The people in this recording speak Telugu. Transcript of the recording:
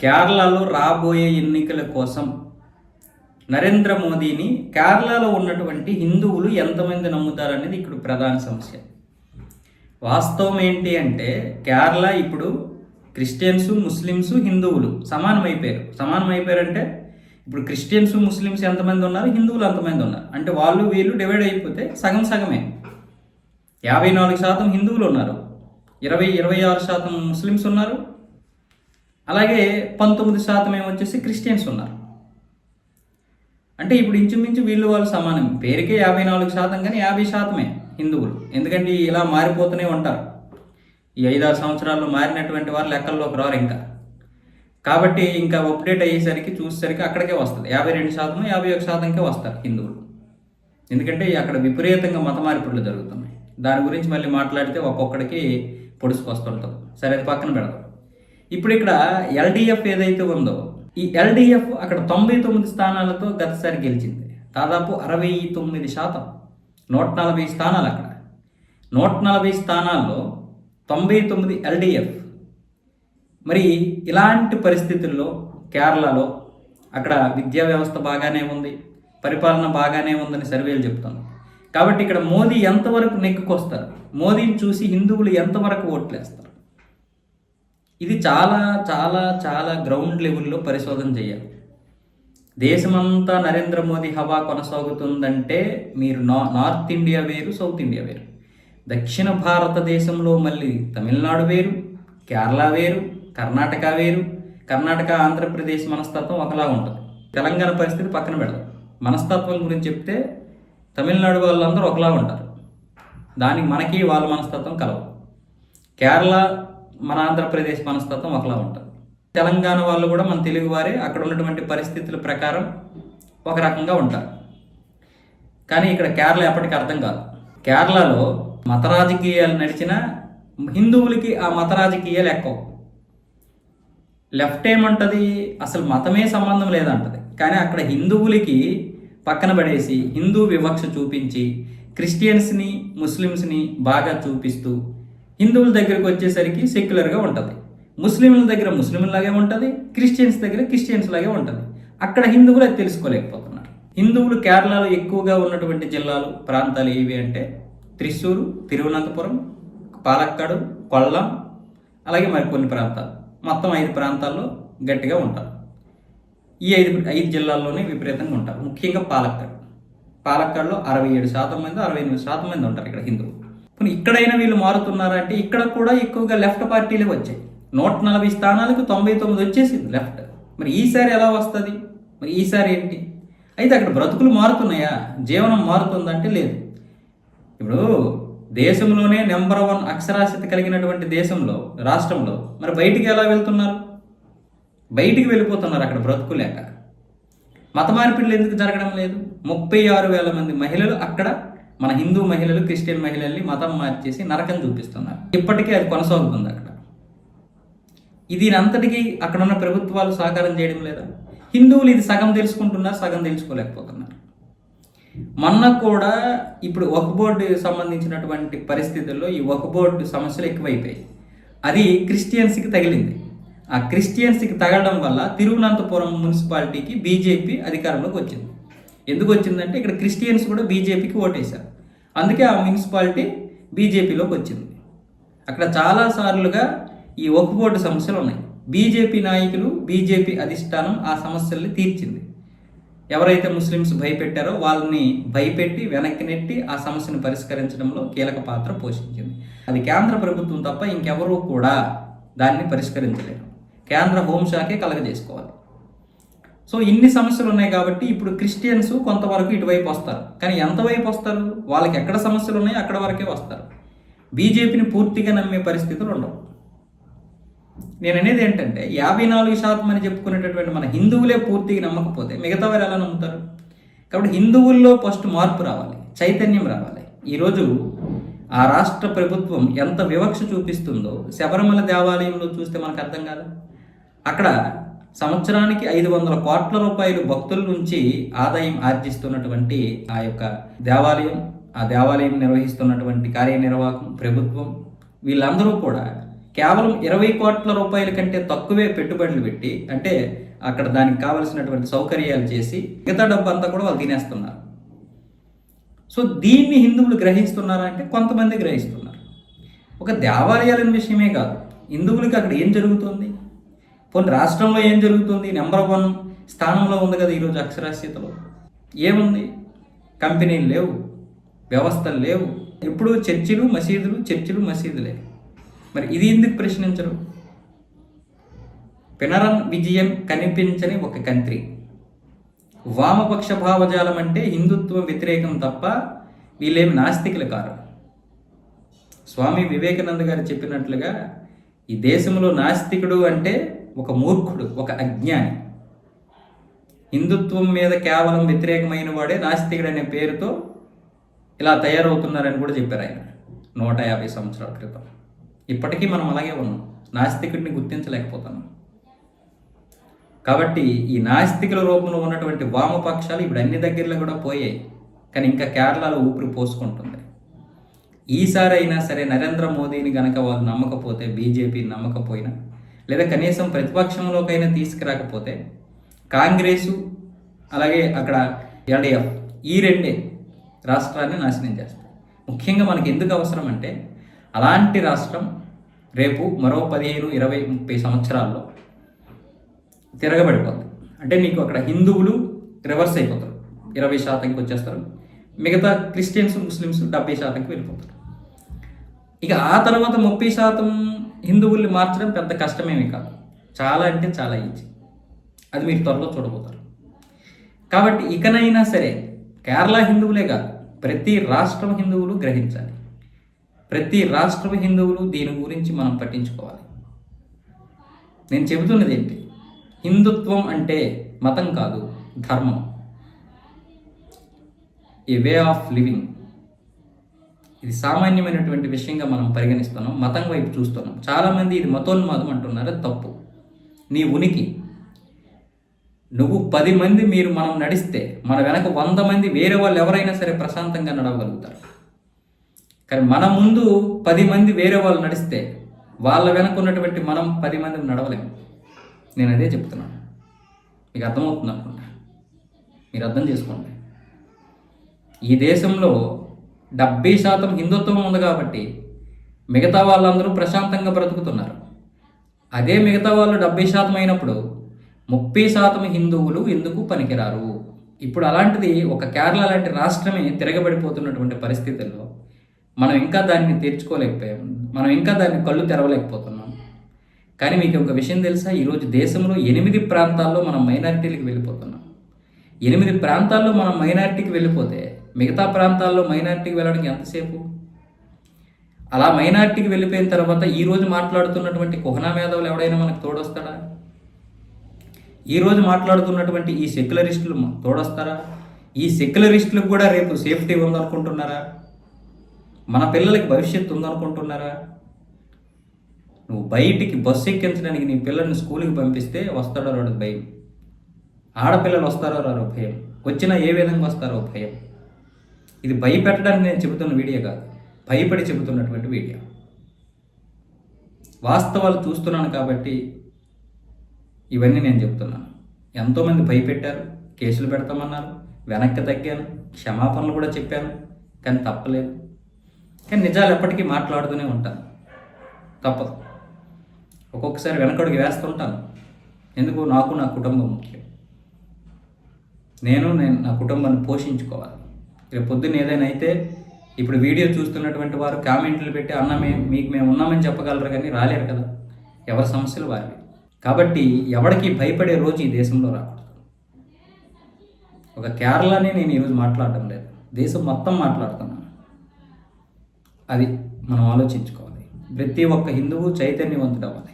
కేరళలో రాబోయే ఎన్నికల కోసం నరేంద్ర మోదీని కేరళలో ఉన్నటువంటి హిందువులు ఎంతమంది నమ్ముతారనేది ఇక్కడ ప్రధాన సమస్య. వాస్తవం ఏంటి అంటే కేరళ ఇప్పుడు క్రిస్టియన్స్ ముస్లిమ్స్ హిందువులు సమానమైపోయారు. సమానమైపోయారంటే ఇప్పుడు క్రిస్టియన్స్ ముస్లిమ్స్ ఎంతమంది ఉన్నారు? హిందువులు ఎంతమంది ఉన్నారు. అంటే వాళ్ళు వీళ్ళు డివైడ్ అయిపోతే సగం సగమే. యాభై నాలుగు శాతం హిందువులు ఉన్నారు. ఇరవై ఇరవై ఆరు శాతం ముస్లిమ్స్ ఉన్నారు. అలాగే పంతొమ్మిది శాతం ఏమొచ్చేసి క్రిస్టియన్స్ ఉన్నారు. అంటే ఇప్పుడు ఇంచుమించు వీళ్ళు వాళ్ళు సమానం. పేరుకే యాభై నాలుగు శాతం కానీ యాభై శాతమే హిందువులు. ఎందుకంటే ఇలా మారిపోతూనే ఉంటారు. ఈ ఐదారు సంవత్సరాల్లో మారినటువంటి వారు లెక్కల్లోకి రారు ఇంకా. కాబట్టి ఇంకా అప్డేట్ అయ్యేసరికి చూసేసరికి అక్కడికే వస్తుంది. యాభై రెండు శాతం యాభై ఒక శాతంకే వస్తారు హిందువులు. ఎందుకంటే అక్కడ విపరీతంగా మత మార్పులు జరుగుతున్నాయి. దాని గురించి మళ్ళీ మాట్లాడితే ఒక్కొక్కడికి పొడుచుకొస్తుంటుంది సరే అది పక్కన పెడదాం. ఇప్పుడు ఇక్కడ ఎల్డిఎఫ్ ఏదైతే ఉందో ఈ ఎల్డిఎఫ్ అక్కడ తొంభై తొమ్మిది స్థానాలతో గతసారి గెలిచింది. దాదాపు అరవై తొమ్మిది శాతం. నూట నలభై స్థానాలు అక్కడ. నూట నలభై స్థానాల్లో తొంభై తొమ్మిది ఎల్డిఎఫ్. మరి ఇలాంటి పరిస్థితుల్లో కేరళలో అక్కడ విద్యా వ్యవస్థ బాగానే ఉంది పరిపాలన బాగానే ఉందని సర్వేలు చెప్తాను కాబట్టి ఇక్కడ మోదీ ఎంతవరకు నెక్కుకొస్తారు మోదీని చూసి హిందువులు ఎంతవరకు ఓట్లేస్తారు? ఇది చాలా చాలా చాలా గ్రౌండ్ లెవెల్లో పరిశోధన చేయాలి. దేశమంతా నరేంద్ర మోదీ హవా కొనసాగుతుందంటే మీరు నా నార్త్ ఇండియా వేరు సౌత్ ఇండియా వేరు. దక్షిణ భారతదేశంలో మళ్ళీ తమిళనాడు వేరు కేరళ వేరు కర్ణాటక వేరు కర్ణాటక ఆంధ్రప్రదేశ్ మనస్తత్వం ఒకలా ఉంటుంది. తెలంగాణ పరిస్థితి పక్కన పెడదాం. మనస్తత్వం గురించి చెప్తే తమిళనాడు వాళ్ళందరూ ఒకలా ఉంటారు. దానికి మనకి వాళ్ళ మనస్తత్వం కలవు. కేరళ మన ఆంధ్రప్రదేశ్ మనస్తత్వం ఒకలా ఉంటుంది. తెలంగాణ వాళ్ళు కూడా మన తెలుగు వారే అక్కడ ఉన్నటువంటి పరిస్థితుల ప్రకారం ఒక రకంగా ఉంటారు. కానీ ఇక్కడ కేరళ ఎప్పటికీ అర్థం కాదు. కేరళలో మత రాజకీయాలు నడిచిన హిందువులకి ఆ మత రాజకీయాలు ఎక్కువ. లెఫ్ట్ ఏమంటది? అసలు మతమే సంబంధం లేదంటది. కానీ అక్కడ హిందువులకి పక్కన పడేసి హిందూ వివక్ష చూపించి క్రిస్టియన్స్ని ముస్లిమ్స్ని బాగా చూపిస్తూ హిందువుల దగ్గరికి వచ్చేసరికి సెక్యులర్గా ఉంటుంది. ముస్లింల దగ్గర ముస్లింలాగే ఉంటుంది. క్రిస్టియన్స్ దగ్గర క్రిస్టియన్స్ లాగే ఉంటుంది. అక్కడ హిందువులు అది తెలుసుకోలేకపోతున్నారు. హిందువులు కేరళలో ఎక్కువగా ఉన్నటువంటి జిల్లాలు ప్రాంతాలు ఏవి అంటే త్రిశూరు తిరువనంతపురం పాలక్కాడు కొల్లం అలాగే మరికొన్ని ప్రాంతాలు. మొత్తం ఐదు ప్రాంతాల్లో గట్టిగా ఉంటారు. ఈ ఐదు ఐదు జిల్లాల్లోనే విపరీతంగా ఉంటారు. ముఖ్యంగా పాలక్కాడ్. పాలక్కాడ్లో అరవై ఏడు శాతం మంది అరవై ఎనిమిది శాతం మంది ఉంటారు ఇక్కడ హిందువులు. కానీ ఇక్కడైనా వీళ్ళు మారుతున్నారంటే ఇక్కడ కూడా ఎక్కువగా లెఫ్ట్ పార్టీలే వచ్చాయి. నూట నలభై స్థానాలకు తొంభై తొమ్మిది వచ్చేసింది లెఫ్ట్ మరి ఈసారి ఎలా వస్తుంది? మరి ఈసారి ఏంటి? అయితే అక్కడ బ్రతుకులు మారుతున్నాయా? జీవనం మారుతుందంటే లేదు. ఇప్పుడు దేశంలోనే నెంబర్ వన్ అక్షరాస్యత కలిగినటువంటి దేశంలో రాష్ట్రంలో మరి బయటికి ఎలా వెళ్తున్నారు? బయటికి వెళ్ళిపోతున్నారు అక్కడ బ్రతుకు లేక. మత మార్పిడులు ఎందుకు జరగడం లేదు? ముప్పై ఆరు వేల మంది మహిళలు అక్కడ మన హిందూ మహిళలు క్రిస్టియన్ మహిళల్ని మతం మార్చేసి నరకం చూపిస్తున్నారు. ఇప్పటికీ అది కొనసాగుతుంది అక్కడ. ఇది అంతటికీ అక్కడ ఉన్న ప్రభుత్వాలు సహకారం చేయడం లేదా? హిందువులు ఇది సగం తెలుసుకుంటున్నారు సగం తెలుసుకోలేకపోతున్నారు. మొన్న కూడా ఇప్పుడు వక్ బోర్డు సంబంధించినటువంటి పరిస్థితుల్లో ఈ వక్ బోర్డు సమస్యలు ఎక్కువైపోయాయి. అది క్రిస్టియన్స్కి తగిలింది. ఆ క్రిస్టియన్స్కి తగలడం వల్ల తిరువనంతపురం మున్సిపాలిటీకి బీజేపీ అధికారంలోకి వచ్చింది. ఎందుకు వచ్చిందంటే ఇక్కడ క్రిస్టియన్స్ కూడా బీజేపీకి ఓటేశారు. అందుకే ఆ మున్సిపాలిటీ బీజేపీలోకి వచ్చింది. అక్కడ చాలా సార్లుగా ఈ ఒక సమస్యలు ఉన్నాయి. బీజేపీ నాయకులు బీజేపీ అధిష్టానం ఆ సమస్యల్ని తీర్చింది. ఎవరైతే ముస్లిమ్స్ భయపెట్టారో వాళ్ళని భయపెట్టి వెనక్కి నెట్టి ఆ సమస్యను పరిష్కరించడంలో కీలక పాత్ర పోషించింది. అది కేంద్ర ప్రభుత్వం తప్ప ఇంకెవరూ కూడా దాన్ని పరిష్కరించలేరు. కేంద్ర హోంశాఖే కలగజేసుకోవాలి. సో ఇన్ని సమస్యలు ఉన్నాయి కాబట్టి ఇప్పుడు క్రిస్టియన్స్ కొంతవరకు ఇటువైపు వస్తారు. కానీ ఎంతవైపు వస్తారు? వాళ్ళకి ఎక్కడ సమస్యలు ఉన్నాయో? అక్కడ వరకే వస్తారు. బీజేపీని పూర్తిగా నమ్మే పరిస్థితులు ఉండవు. నేను అనేది ఏంటంటే యాభై నాలుగు శాతం అని చెప్పుకునేటటువంటి మన హిందువులే పూర్తిగా నమ్మకపోతే మిగతా వారు ఎలా నమ్ముతారు? కాబట్టి హిందువుల్లో ఫస్ట్ మార్పు రావాలి. చైతన్యం రావాలి. ఈరోజు ఆ రాష్ట్ర ప్రభుత్వం ఎంత వివక్ష చూపిస్తుందో శబరిమల దేవాలయంలో చూస్తే మనకు అర్థం కాదు. అక్కడ సంవత్సరానికి ఐదు వందల కోట్ల రూపాయలు భక్తుల నుంచి ఆదాయం ఆర్జిస్తున్నటువంటి ఆ యొక్క దేవాలయం ఆ దేవాలయం నిర్వహిస్తున్నటువంటి కార్యనిర్వాహకం ప్రభుత్వం వీళ్ళందరూ కూడా కేవలం ఇరవై కోట్ల రూపాయల కంటే తక్కువే పెట్టుబడులు పెట్టి అంటే అక్కడ దానికి కావలసినటువంటి సౌకర్యాలు చేసి మిగతా డబ్బు అంతా కూడా వాళ్ళు తినేస్తున్నారు. సో దీన్ని హిందువులు గ్రహిస్తున్నారా అంటే కొంతమంది గ్రహిస్తున్నారు. ఒక దేవాలయాల విషయమే కాదు. హిందువులకి అక్కడ ఏం జరుగుతుంది? పోనీ రాష్ట్రంలో ఏం జరుగుతుంది? నెంబర్ వన్ స్థానంలో ఉంది కదా ఈరోజు అక్షరాస్యతలో. ఏముంది? కంపెనీలు లేవు వ్యవస్థలు లేవు. ఎప్పుడు చర్చిలు మసీదులు చర్చిలు మసీదులే. మరి ఇది ఎందుకు ప్రశ్నించరు? పినరన్ విజయం కనిపించని ఒక కంట్రీ. వామపక్ష భావజాలం అంటే హిందుత్వ వ్యతిరేకం తప్ప వీళ్ళేమి నాస్తికులు కారు. స్వామి వివేకానంద గారు చెప్పినట్లుగా ఈ దేశంలో నాస్తికుడు అంటే ఒక మూర్ఖుడు ఒక అజ్ఞాని. హిందుత్వం మీద కేవలం వ్యతిరేకమైన వాడే నాస్తికుడు అనే పేరుతో ఇలా తయారవుతున్నారని కూడా చెప్పారు ఆయన నూట యాభై సంవత్సరాల క్రితం. ఇప్పటికీ మనం అలాగే ఉన్నాం. నాస్తికుడిని గుర్తించలేకపోతున్నాం. కాబట్టి ఈ నాస్తికుల రూపంలో ఉన్నటువంటి వామపక్షాలు ఇప్పుడు అన్ని దగ్గరలో కూడా పోయాయి. కానీ ఇంకా కేరళలో ఊపిరి పోసుకుంటుంది. ఈసారి అయినా సరే నరేంద్ర మోదీని గనక వాళ్ళు నమ్మకపోతే బీజేపీని నమ్మకపోయినా లేదా కనీసం ప్రతిపక్షంలోకైనా తీసుకురాకపోతే కాంగ్రెసు అలాగే అక్కడ ఎల్డిఎఫ్ ఈ రెండే రాష్ట్రాన్ని నాశనం చేస్తాయి. ముఖ్యంగా మనకి ఎందుకు అవసరం అంటే అలాంటి రాష్ట్రం రేపు మరో పదిహేను ఇరవై ముప్పై సంవత్సరాల్లో తిరగబడిపోతుంది అంటే నీకు అక్కడ హిందువులు రివర్స్ అయిపోతారు. ఇరవై శాతంకి వచ్చేస్తారు. మిగతా క్రిస్టియన్స్ ముస్లిమ్స్ డెబ్బై శాతంకి వెళ్ళిపోతారు. ఇక ఆ తర్వాత ముప్పై శాతం హిందువుల్ని మార్చడం పెద్ద కష్టమేమి కాదు. చాలా అంటే చాలా ఈజీ. అది మీరు త్వరలో చూడబోతారు. కాబట్టి ఇకనైనా సరే కేరళ హిందువులే కాదు ప్రతి రాష్ట్రం హిందువులు గ్రహించాలి. ప్రతి రాష్ట్రం హిందువులు దీని గురించి మనం పట్టించుకోవాలి. నేను చెబుతున్నది ఏంటి? హిందుత్వం అంటే మతం కాదు ధర్మం. ఏ వే ఆఫ్ లివింగ్ ఇది సామాన్యమైనటువంటి విషయంగా మనం పరిగణిస్తున్నాం మతం వైపు చూస్తున్నాం. చాలామంది ఇది మతోన్మాదం అంటున్నారు తప్పు. నీ ఉనికి. నువ్వు పది మంది మీరు మనం నడిస్తే మన వెనక వంద మంది వేరే వాళ్ళు ఎవరైనా సరే ప్రశాంతంగా నడవగలుగుతారు. కానీ మన ముందు పది మంది వేరే వాళ్ళు నడిస్తే వాళ్ళ వెనక ఉన్నటువంటి మనం పది మంది నడవలేము. నేను అదే చెప్తున్నాను. మీకు అర్థమవుతుంది అనుకుంటా మీరు అర్థం చేసుకోండి. ఈ దేశంలో డెబ్బై శాతం హిందుత్వం ఉంది కాబట్టి మిగతా వాళ్ళందరూ ప్రశాంతంగా బ్రతుకుతున్నారు. అదే మిగతా వాళ్ళు డెబ్బై శాతం అయినప్పుడు ముప్పై శాతం హిందువులు ఎందుకు పనికిరారు? ఇప్పుడు అలాంటిది ఒక కేరళ లాంటి రాష్ట్రమే తిరగబడిపోతున్నటువంటి పరిస్థితుల్లో మనం ఇంకా దాన్ని తీర్చుకోలేకపోయాం. మనం ఇంకా దాన్ని కళ్ళు తెరవలేకపోతున్నాం. కానీ మీకు ఒక విషయం తెలుసా? ఈరోజు దేశంలో ఎనిమిది ప్రాంతాల్లో మనం మైనారిటీలకు వెళ్ళిపోతున్నాం. ఎనిమిది ప్రాంతాల్లో మనం మైనారిటీకి వెళ్ళిపోతే మిగతా ప్రాంతాల్లో మైనార్టీకి వెళ్ళడానికి ఎంతసేపు? అలా మైనార్టీకి వెళ్ళిపోయిన తర్వాత ఈరోజు మాట్లాడుతున్నటువంటి కుహనా మేధావులు ఎవడైనా మనకు తోడొస్తాడా? ఈరోజు మాట్లాడుతున్నటువంటి ఈ సెక్యులరిస్టులు తోడొస్తారా? ఈ సెక్యులరిస్టులకు కూడా రేపు సేఫ్టీ ఉందనుకుంటున్నారా? మన పిల్లలకి భవిష్యత్తు ఉందనుకుంటున్నారా? నువ్వు బయటికి బస్సు ఎక్కించడానికి నీ పిల్లల్ని స్కూల్కి పంపిస్తే వస్తాడో రాడు భయం. ఆడపిల్లలు వస్తారో రారో భయం. వచ్చినా ఏ విధంగా వస్తారో భయం. ఇది భయపెట్టడానికి నేను చెబుతున్న వీడియో కాదు. భయపడి చెబుతున్నటువంటి వీడియో. వాస్తవాలు చూస్తున్నాను కాబట్టి ఇవన్నీ నేను చెప్తున్నాను. ఎంతోమంది భయపెట్టారు కేసులు పెడతామన్నారు వెనక్కి తగ్గాను క్షమాపణలు కూడా చెప్పాను కానీ తప్పలేదు. కానీ నిజాలు ఎప్పటికీ మాట్లాడుతూనే ఉంటాను. తప్పదు. ఒక్కొక్కసారి వెనకడుగు వేస్తుంటాను. ఎందుకు? నాకు నా కుటుంబం ముఖ్యం. నేను నేను నా కుటుంబాన్ని పోషించుకోవాలి. రేపు పొద్దున్న ఏదైనా అయితే ఇప్పుడు వీడియో చూస్తున్నటువంటి వారు కామెంట్లు పెట్టి అన్న మేము మీకు మేము ఉన్నామని చెప్పగలరు కానీ రాలేరు కదా. ఎవరి సమస్యలు వారివి. కాబట్టి ఎవరికి భయపడే రోజు ఈ దేశంలో రాకూడదు. ఒక కేరళనే నేను ఈరోజు మాట్లాడటం లేదు. దేశం మొత్తం మాట్లాడుతున్నాను. అది మనం ఆలోచించుకోవాలి. ప్రతి ఒక్క హిందువు చైతన్యవంతుడు అవ్వాలి